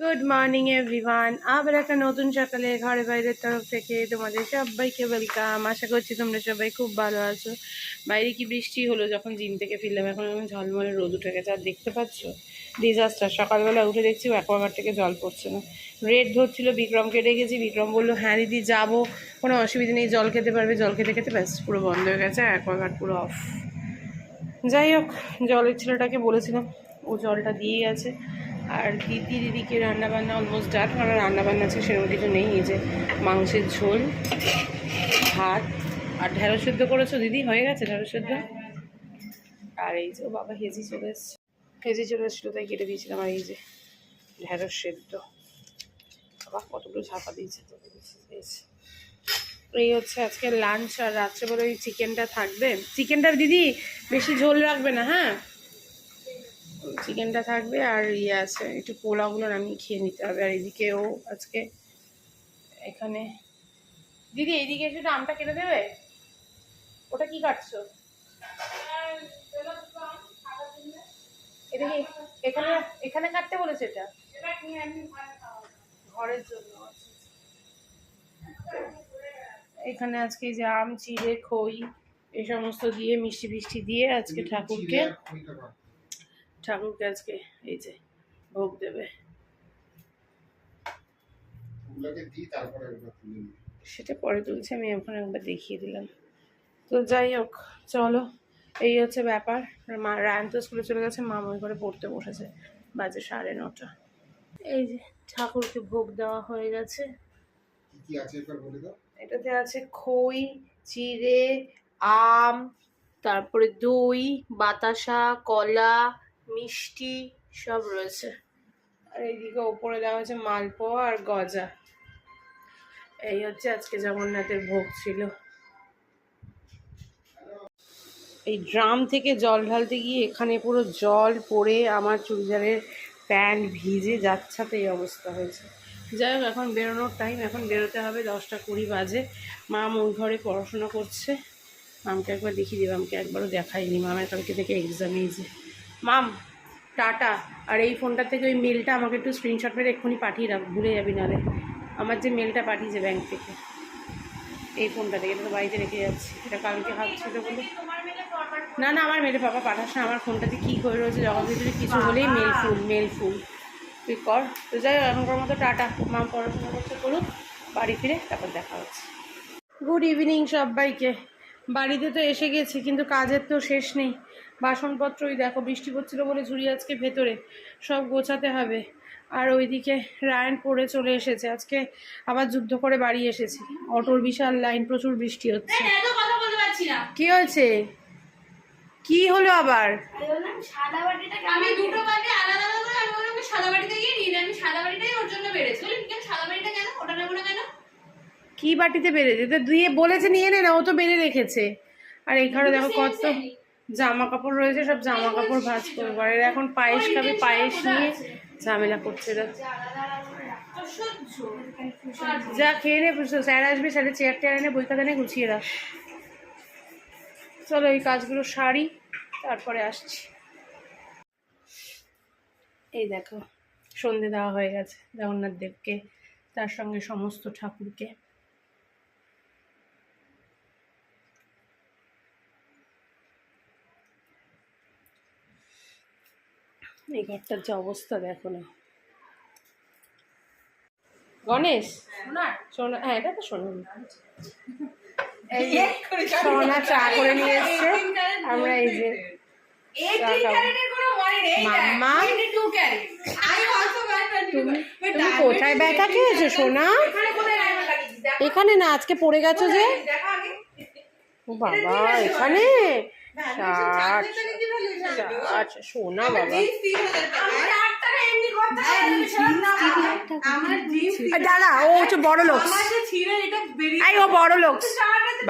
Good morning everyone আবার একটা নতুন সকালে ঘরে বাইরের তরফ থেকে তোমাদের সবাইকে ওয়েলকাম আশা করছি তোমরা সবাই খুব ভালো আছো। বাইরে কি বৃষ্টি হলো? যখন জিম থেকে ফিরলাম, এখন আমি ঝলমলে রোদ উঠে গেছে। আর দেখতে পাচ্ছ? ডিজাস্টার সকালবেলা উঠে দেখছি অ্যাকোয়াগার্ড থেকে জল পড়ছে না। রেড ধরছিল বিক্রমকে ডেকেছি বিক্রম বলল হ্যাঁ দিদি, যাব। কোনো অসুবিধা নেই, জল খেতে পারবে। জল খেতে খেতে ব্যাস, পুরো বন্ধ হয়ে গেছে। অ্যাকোয়াগার্ড পুরো অফ যাই হোক, জলের ছেলেটাকে বলেছিলাম, ও জলটা দিয়ে গেছে আর দিদি দিদিকে রান্নাবান্না অলমোস্ট ডান কারণ রান্নাবান্না আছে সেরকম কিছু নেই এই যে মাংসের ঝোল ভাত আর ঢেঁড়স সেদ্ধ করেছ দিদি? হয়ে গেছে ঢেঁড়স সেদ্ধ? আর এই যে ও বাবা হেজি চলে এসছে। হেজি চলে এসেছিল তাই কেটে দিয়েছিলাম আর এই যে ঢেঁড়স সেদ্ধ। বাবা কতগুলো ঝাঁপা দিয়েছে তো এই হচ্ছে আজকে লাঞ্চ আর রাত্রেবেলা ওই চিকেনটা থাকবে। চিকেনটা দিদি বেশি ঝোল রাখবে না হ্যাঁ? চিকেনটা থাকবে আর ইয়ে আছে একটু পোলাওগুলো নামিয়ে খেয়ে নিতে হবে। আর এদিকেও আজকে এখানে দিদি এইদিকে একটু আমটা কেটে দেবে? ওটা কি কাটছো? এটা কি এখানে এখানে কাটতে বলেছে এটা? ঘরের জন্য। এখানে আজকে যে আম চিড়ে খই এই সমস্ত দিয়ে মিষ্টি ফিষ্টি দিয়ে আজকে ঠাকুরকে ঠাকুরকে আজকে এই যে ভোগ দেবে। সেটা পরে তুলছে আমি ওখানে একবার দেখিয়ে দিলাম। তো যাই হোক চলো এই হচ্ছে ব্যাপার। মা রায়ন তো স্কুলে চলে গেছে মা ওই করে পড়তে বসেছে। বাজে সাড়ে নটা। এই যে ঠাকুরকে ভোগ দেওয়া হয়ে গেছে। এটাতে আছে খই চিড়ে আম তারপরে দই বাতাসা কলা মিষ্টি সব রয়েছে। আর এইদিকে ওপরে দেওয়া হয়েছে মালপোয়া আর গজা। এই হচ্ছে আজকে জগন্নাথের ভোগ ছিল। এই ড্রাম থেকে জল ঢালতে গিয়ে এখানে পুরো জল পড়ে আমার চুড়িদারের প্যান্ট ভিজে যাচ্ছাতে এই অবস্থা হয়েছে। যাই হোক, এখন বেরোনোর টাইম এখন বেরোতে হবে, দশটা কুড়ি বাজে। মাম ওই ঘরে পড়াশোনা করছে। মামকে একবার দেখিয়ে দিই, মামকে একবারও দেখাইনি। মামের কালকে থেকে এক্সাম এইছে মাম, টাটা। আর এই ফোনটা থেকে ওই মেলটা আমাকে একটু স্ক্রিনশট মেরে এক্ষুনি পাঠিয়ে রাখ ভুলে যাবি নাহলে। আমার যে মেলটা পাঠিয়েছে ব্যাংক থেকে। এই ফোনটা থেকে, এটা তো বাড়িতে রেখে যাচ্ছি। এটা কালকে ভাবছিল বলে। না না, আমার মেলে পাপা পাঠাস না। আমার ফোনটাতে কী করে রয়েছে যখন ভিতরে কিছু হলেই মেল ফুল মেল ফুল তুই কর। তো যাই এখনকার মতো টাটা। মা পড়াশোনা করতে করুক বাড়ি ফিরে, তারপর দেখা হচ্ছে। গুড ইভিনিং সবাইকে। বাড়িতে তো এসে গেছি, কিন্তু কাজের তো শেষ নেই। বাসনপত্র ওই দেখো বৃষ্টি পড়ছিল বলে ঝুড়ি আজকে ভেতরে সব গোছাতে হবে। আর ওইদিকে রায়ন পড়ে চলে এসেছে আজকে আবার যুদ্ধ করে বাড়ি এসেছি। অটোর বিশাল লাইন প্রচুর বৃষ্টি হচ্ছে। এত কথা বলতে পারছি না। কি হয়েছে? কি হলো আবার? সাদা আমি দুটো বাটি আলাদা আলাদা আমি বললাম সাদা বাটিতে গিয়ে নিয়ে আমি সাদা বাটিটাই ওর জন্য বেড়েছি। বলি সাদা বাটিটা কেন? ওটা নেব না কেন? কি বাটিতে বেড়েছে? দিয়ে বলেছে নিয়ে নে না ও তো বেড়ে রেখেছে। আর এইখানে দেখো কত জামা কাপড় রয়েছে, সব জামা কাপড় ভাজ করব। আর এখন পায়েস খাবে, পায়েস নিয়ে ঝামেলা করছে যা খেয়ে নে স্যার আসবে, স্যারের চেয়ার টেয়ার এনে বই খাতা নিয়ে গুছিয়ে রাখ চলো, এই কাজগুলো সারি, তারপরে আসছি। এই দেখো, সন্ধে দেওয়া হয়ে গেছে জগন্নাথ দেবকে তার সঙ্গে সমস্ত ঠাকুরকে। এই ঘরটার যে অবস্থা দেখো না। গণেশ? সোনা হ্যাঁ এটা তো সোনা সোনা চা করে নিয়ে এসছে। আমরা এই যে তুমি কোথায় ব্যথা খেয়েছো সোনা এখানে না আজকে পড়ে গেছো যে? ও বাবা এখানে? ষাট আচ্ছা সোনা বাবা। আর দাঁড়া ও হচ্ছে বড় লোক। এই ও বড় লোক।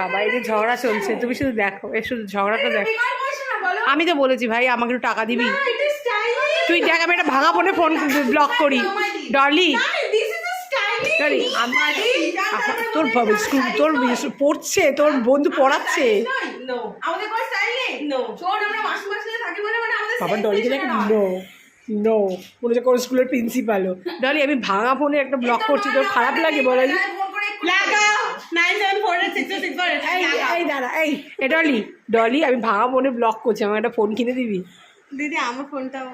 বাবা এই যে ঝগড়া চলছে তুমি শুধু দেখো এ শুধু ঝগড়াটা দেখো। আমি তো বলেছি ভাই আমাকে একটু টাকা দিবি। তুই দেখ আমি একটা ভাঙা ফোনে ফোন ব্লক করি। ডলি তোর স্কুল তোর পড়ছে তোর বন্ধু পড়াচ্ছে। আমাদের কোনো স্টাইল নেই শোন আমরা মাসে মাসে থাকি বলে মানে আমাদের বাবা style ডলিকে দেখ নো নো মনে হচ্ছে কোন স্কুলের প্রিন্সিপালও ডলি আমি ভাঙা ফোনে একটা ব্লক করছি তোর খারাপ লাগে বলো। ফোর এই এই দাঁড়া এই এ ডলি ডলি আমি ভাঙা ফোনে ব্লগ করছি আমার একটা ফোন কিনে দিবি? দিদি আমার ফোনটাও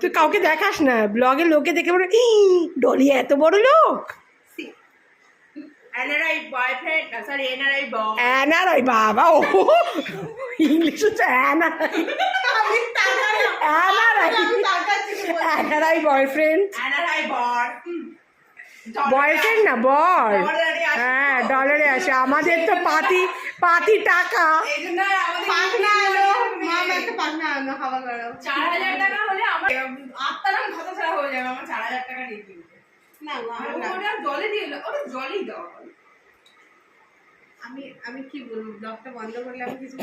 তুই কাউকে দেখাস না ব্লগে লোকে দেখে বলে "ই, ডলি এত বড় লোক? NRI boyfriend sorry NRI boy NRI বাবা ও ইংলিশ হচ্ছে অ্যানারাই আমি তাকাই অ্যানারাই আমি বয়ফ্রেন্ড এনআরআই বয় বয়ফ্রেন্ড না বর হ্যাঁ ডলারে আসে আমাদের তো পাতি পাতি টাকা এই জন্য আমাদের পাখনা আনো মাম একটা পাখনা আনো খাবার করো চার হাজার টাকা। হলে আমার আত্মারাম কথা ছাড়া হয়ে যাবে আমার চার হাজার টাকা দিয়ে না। ওটা জলে দিয়ে ওটা জলেই দাও। আমি আমি কি বলব? ব্লগটা বন্ধ করলে আমি কিছু।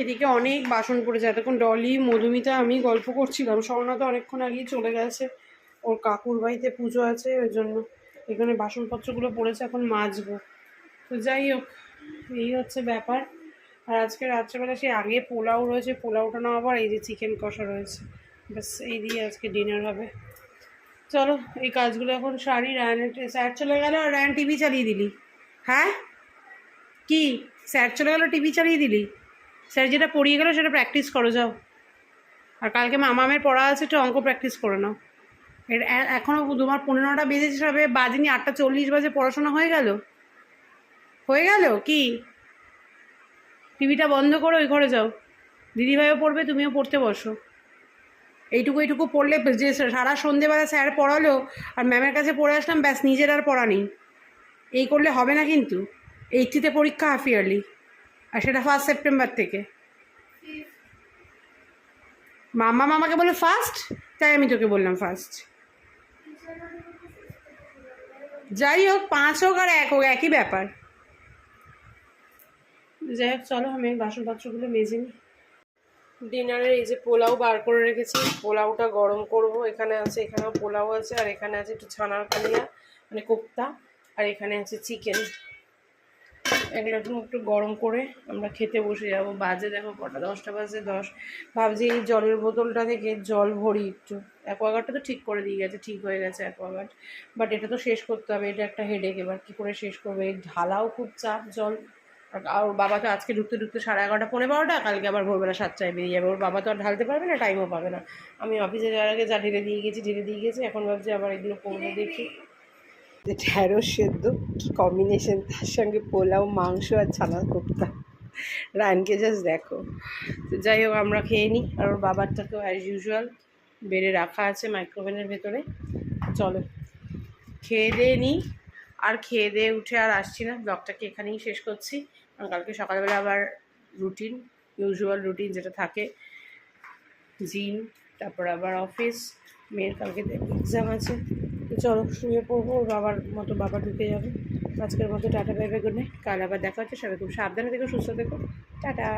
এদিকে অনেক বাসন পড়েছে। এতক্ষণ ডলি, মধুমিতা, আমি গল্প করছিলাম। স্বর্ণা তো অনেকক্ষণ আগেই চলে গেছে। ওর কাকুর বাড়িতে পুজো আছে, ওই জন্য এখানে বাসনপত্রগুলো পড়েছে, এখন মাজবো। তো যাই হোক, এই হচ্ছে ব্যাপার। আর আজকে রাত্রেবেলা সেই আগে পোলাও রয়েছে, পোলাওটা না আবার এই যে চিকেন কষা রয়েছে। ব্যাস, এই দিয়ে আজকে ডিনার হবে। চলো, এই কাজগুলো এখন সারি রায়নের স্যার চলে গেল আর রায়ন টিভি চালিয়ে দিলি। হ্যাঁ? কি? স্যার চলে গেলো টিভি চালিয়ে দিলি? স্যার যেটা পড়িয়ে গেলো সেটা প্র্যাকটিস করো, যাও। আর কালকে মামামের পড়া আছে, একটু অঙ্ক প্র্যাকটিস করে নাও। এখনও তোমার পনেরোটা বেজেছে সবে বাজেনি, আটটা চল্লিশ বাজে পড়াশোনা হয়ে গেল? হয়ে গেল? কি? টিভিটা বন্ধ করো, ওই ঘরে যাও। দিদিভাইও পড়বে, তুমিও পড়তে বসো। এইটুকু এইটুকু পড়লে যে সারা সন্ধেবেলা স্যার পড়ালো আর ম্যামের কাছে পড়ে আসলাম, ব্যাস নিজের আর পড়া নেই। এই করলে হবে না কিন্তু। এইটিতে পরীক্ষা হাফ ইয়ারলি আর সেটা ফার্স্ট সেপ্টেম্বর থেকে। মামা মামাকে বলে ফার্স্ট তাই আমি তোকে বললাম ফার্স্ট যাই হোক, পাঁচ হোক আর এক হোক, একই ব্যাপার। যাই হোক, চলো আমি বাসনপত্রগুলো মেজে নিই। ডিনারের এই যে পোলাও বার করে রেখেছি, পোলাওটা গরম করব। এখানে আছে, এখানেও পোলাও আছে, আর এখানে আছে একটু ছানার কালিয়া মানে কোপ্তা, আর এখানে আছে চিকেন এগুলো এখন একটু গরম করে আমরা খেতে বসে যাব। বাজে দেখো কটা? দশটা বাজে, দশ। ভাবছি এই জলের বোতলটা থেকে জল ভরি একটু। অ্যাকোয়াগার্ডটা তো ঠিক করে দিয়ে গেছে, ঠিক হয়ে গেছে অ্যাকোয়াগার্ড। বাট এটা তো শেষ করতে হবে, এটা একটা হেডেক এবার কী করে শেষ করবে? ঢালাও খুব চাপ জল। আর ওর বাবা তো আজকে ঢুকতে ঢুকতে সাড়ে এগারোটা পনেরো বারোটা কালকে আবার ভোরবেলা সাতটায় বেরিয়ে যাবে। ওর বাবা তো আর ঢালতে পারবে না টাইমও পাবে না। আমি অফিসে যাওয়ার আগে যা ঢেলে দিয়ে গেছি ঢেলে দিয়ে গেছি এখন ভাবছি আবার এগুলো করব দেখি। ঢ্যাঁড়স সেদ্ধ কি কম্বিনেশন তার সঙ্গে পোলাও মাংস আর ছানার কোপ্তা। রানকে জাস্ট দেখো। তো যাই হোক আমরা খেয়ে নিই। আর ওর বাবারটাকেও অ্যাজ ইউজুয়াল বেড়ে রাখা আছে মাইক্রোওভেনের ভেতরে। চলো খেয়ে দিয়ে নিই। আর খেয়ে দিয়ে উঠে আর আসছি না ব্লগটাকে এখানেই শেষ করছি। কালকে সকালবেলা আবার রুটিন ইউজুয়াল রুটিন যেটা থাকে জিম তারপর আবার অফিস মেয়ের কালকে এক্সাম আছে। তো চলো শুয়ে পড়ব, বাবার মতো বাবা ঢুকে যাবে। আজকের মতো tata bye bye good night কাল আবার দেখা হচ্ছে, সবাই খুব সাবধানে থেকো, সুস্থ থেকো। টাটা।